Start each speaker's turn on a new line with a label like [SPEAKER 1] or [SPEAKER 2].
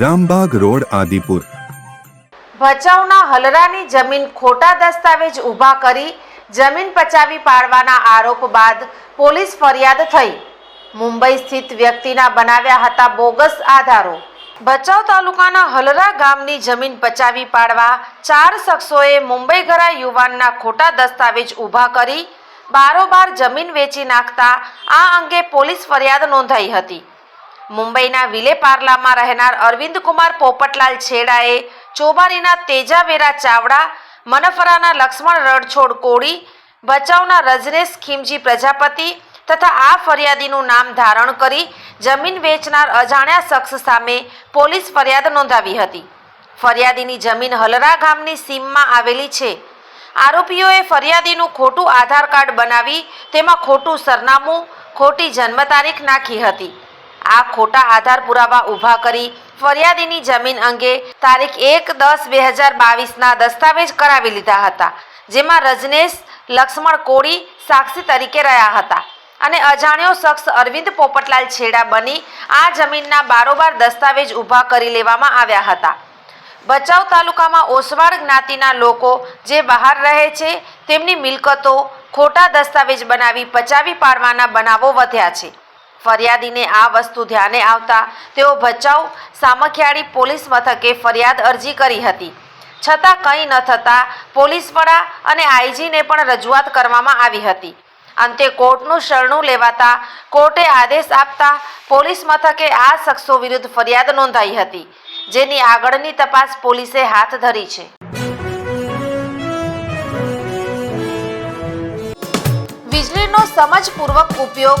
[SPEAKER 1] Rambag road, Adipur.
[SPEAKER 2] ભચાઉના હલરાની જમીન ખોટા દસ્તાવેજ ઊભા કરી જમીન પચાવી પાડવાના આરોપ બાદ પોલીસ ફરિયાદ થઈ. મુંબઈ સ્થિત વ્યક્તિના બનાવ્યા હતા બોગસ આધારો. ભચાઉ તાલુકાના હલરા ગામની જમીન પચાવી પાડવા ચાર શખ્સોએ મુંબઈ ગરા યુવાનના ખોટા દસ્તાવેજ ઊભા કરી બારોબાર જમીન વેચી નાખતા આ અંગે પોલીસ ફરિયાદ નોંધાઈ હતી. મુંબઈના વિલે પાર્લામાં રહેનાર અરવિંદ કુમાર પોપટલાલ છેડાએ ચોબારીના તેજાવેરા ચાવડા, મનફરાના લક્ષ્મણ રણછોડ કોળી, ભચાઉના રજનેશ ખીમજી પ્રજાપતિ તથા આ ફરિયાદીનું નામ ધારણ કરી જમીન વેચનાર અજાણ્યા શખ્સ સામે પોલીસ ફરિયાદ નોંધાવી હતી. ફરિયાદીની જમીન હલરા ગામની સીમમાં આવેલી છે. આરોપીઓએ ફરિયાદીનું ખોટું આધાર કાર્ડ બનાવી તેમાં ખોટું સરનામું, ખોટી જન્મ તારીખ નાખી હતી. આ ખોટા આધાર પુરાવા ઊભા કરી ફરિયાદીની જમીન અંગે તારીખ એક દસ બે હજાર બાવીસના દસ્તાવેજ કરાવી લીધા હતા, જેમાં રજનેશ લક્ષ્મણ કોળી સાક્ષી તરીકે રહ્યા હતા અને અજાણ્યો શખ્સ અરવિંદ પોપટલાલ છેડા બની આ જમીનના બારોબાર દસ્તાવેજ ઊભા કરી લેવામાં આવ્યા હતા. ભચાઉ તાલુકામાં ઓસવાડ જ્ઞાતિના લોકો જે બહાર રહે છે તેમની મિલકતો ખોટા દસ્તાવેજ બનાવી પચાવી પાડવાના બનાવો વધ્યા છે. ફરિયાદીને આ વસ્તુ ધ્યાને આવતા તેઓ ભચાઉ સામખિયાળી પોલીસ મથકે ફરિયાદ અરજી કરી હતી. છતાં કંઈ ન થતાં પોલીસ વડા અને આઈજીને પણ રજૂઆત કરવામાં આવી હતી. અંતે કોર્ટનું શરણું લેવાતા કોર્ટે આદેશ આપતા પોલીસ મથકે આ શખ્સો વિરુદ્ધ ફરિયાદ નોંધાઈ હતી, જેની આગળની તપાસ પોલીસે હાથ ધરી છે. વીજળીનો સમજપૂર્વક ઉપયોગ